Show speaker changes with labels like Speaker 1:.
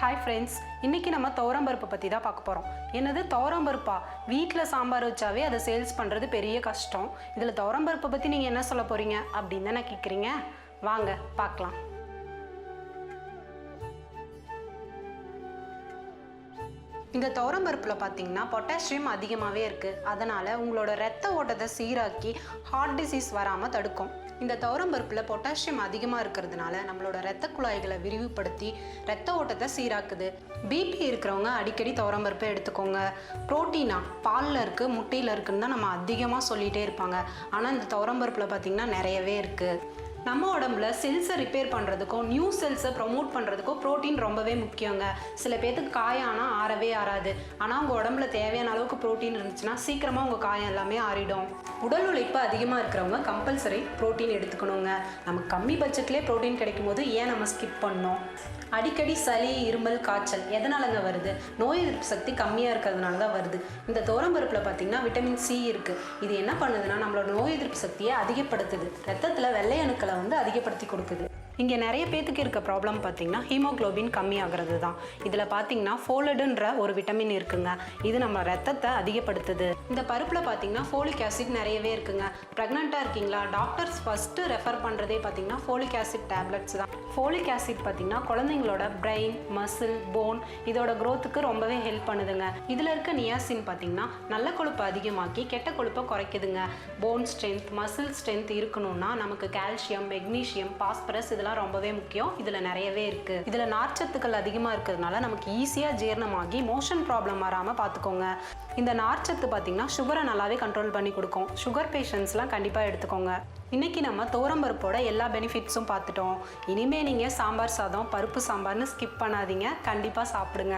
Speaker 1: Hi friends இன்றைக்கி நம்ம துவரம்பருப்பு பற்றி தான் பார்க்க போகிறோம் என்னது? துவரம்பருப்பா வீட்டில் சாம்பார் வச்சாவே அதை சேல்ஸ் பண்ணுறது பெரிய கஷ்டம். இதில் துவரம்பருப்பை பற்றி நீங்கள் என்ன சொல்ல போகிறீங்க அப்படின்னு தானே கேட்குறீங்க வாங்க பார்க்கலாம். இந்த துவரம்பருப்பில் பார்த்தீங்கன்னா பொட்டாசியம் அதிகமாகவே இருக்குது அதனால் உங்களோட ரத்த ஓட்டத்தை சீராக்கி ஹார்ட் டிசீஸ் வராமல் தடுக்கும். இந்த துவரம்பருப்பில் பொட்டாசியம் அதிகமாக இருக்கிறதுனால நம்மளோட ரத்த குழாய்களை விரிவுபடுத்தி ரத்த ஓட்டத்தை சீராக்குது. பிபி இருக்கிறவங்க அடிக்கடி துவரம்பருப்பை எடுத்துக்கோங்க. ப்ரோட்டீனா பாலில் இருக்குது முட்டையில் இருக்குதுன்னு தான் நம்ம அதிகமாக சொல்லிகிட்டே இருப்பாங்க. ஆனால் இந்த துவரம்பருப்பில் பார்த்திங்கன்னா நிறையவே இருக்குது நம்ம உடம்புல செல்ஸை ரிப்பேர் பண்ணுறதுக்கும் நியூ செல்ஸை ப்ரொமோட் பண்ணுறதுக்கும் ப்ரோட்டீன் ரொம்பவே முக்கியங்க. சில பேர்த்துக்கு காயானால் ஆறவே ஆறாது. ஆனால் உங்கள் உடம்புல தேவையான அளவுக்கு ப்ரோட்டீன் இருந்துச்சுன்னா சீக்கிரமாக உங்கள் காயம் எல்லாமே ஆறிடும். உடல் உழைப்பு அதிகமாக இருக்கிறவங்க கம்பல்சரி ப்ரோட்டீன் எடுத்துக்கணுங்க. நமக்கு கம்மி பட்ஜெட்லேயே ப்ரோட்டீன் கிடைக்கும் போது ஏன் நம்ம ஸ்கிப் பண்ணோம் அடிக்கடி சளி இருமல் காய்ச்சல் எதனாலங்க வருது? நோய் எதிர்ப்பு சக்தி கம்மியாக இருக்கிறதுனால தான் வருது. இந்த தோரம்பருப்பில் பார்த்தீங்கன்னா விட்டமின் சி இருக்குது இது என்ன பண்ணுதுன்னா நம்மளோட நோய் எதிர்ப்பு சக்தியை அதிகப்படுத்துது. ரத்தத்தில் வெள்ளை அணுக்களை வந்து அதிகப்படுத்தி கொடுக்குது. இங்கே நிறைய பேத்துக்கு இருக்க ப்ராப்ளம் பார்த்தீங்கன்னா ஹீமோக்ளோபின் கம்மியாகிறது தான். இதில் பார்த்தீங்கன்னா ஃபோலடுன்ற ஒரு விட்டமின் இருக்குங்க. இது நம்ம ரத்தத்தை அதிகப்படுத்துது. இந்த பருப்பில் பார்த்தீங்கன்னா ஃபோலிக் ஆசிட் நிறையவே இருக்குங்க. ப்ரெக்னெண்ட்டாக இருக்கீங்களா? டாக்டர்ஸ் ஃபஸ்ட்டு ரெஃபர் பண்ணுறதே பார்த்தீங்கன்னா ஃபோலிக் ஆசிட் டேப்லெட்ஸ் தான். ஃபோலிக் ஆசிட் பார்த்திங்கன்னா குழந்தைங்களோட பிரெயின் மசில் போன் இதோட க்ரோத்துக்கு ரொம்பவே ஹெல்ப் பண்ணுதுங்க. இதில் இருக்க நியாசின் பார்த்தீங்கன்னா நல்ல கொழுப்பை அதிகமாக்கி கெட்ட கொழுப்பை குறைக்குதுங்க. போன் ஸ்ட்ரென்த் மசில் ஸ்ட்ரென்த் இருக்கணும்னா நமக்கு கால்சியம் மெக்னீஷியம் பாஸ்பரஸ் இதெல்லாம் ரொம்பவே முக்கியம். இதில் நிறையவே இருக்குது இதில் நார்ச்சத்துக்கள் அதிகமாக இருக்கிறதுனால நமக்கு ஈஸியாக ஜீரணமாகி மோஷன் ப்ராப்ளம் வராமல் பார்த்துக்கோங்க இந்த நார்ச்சத்து பார்த்தீங்கன்னா சுகரை நல்லாவே கண்ட்ரோல் பண்ணி கொடுக்கும். சுகர் பேஷண்ட்ஸ்லாம் கண்டிப்பாக எடுத்துக்கோங்க. இன்றைக்கி நம்ம துவரம்பருப்போட எல்லா பெனிஃபிட்ஸும் பார்த்துட்டோம் இனிமேல் நீங்கள் சாம்பார் சாதம் பருப்பு சாம்பார்னு ஸ்கிப் பண்ணாதீங்க. கண்டிப்பாக சாப்பிடுங்க.